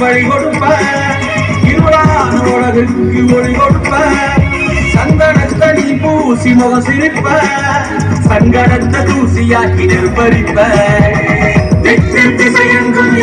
வழி கொடுப்ப. இருளான உலகிற்கு ஒளி கொடுப்ப. சந்தனத்தடி பூசி முக சிரிப்ப. சங்கடத்த தூசியாக்கி நிர்பரிப்ப திசையெங்கும்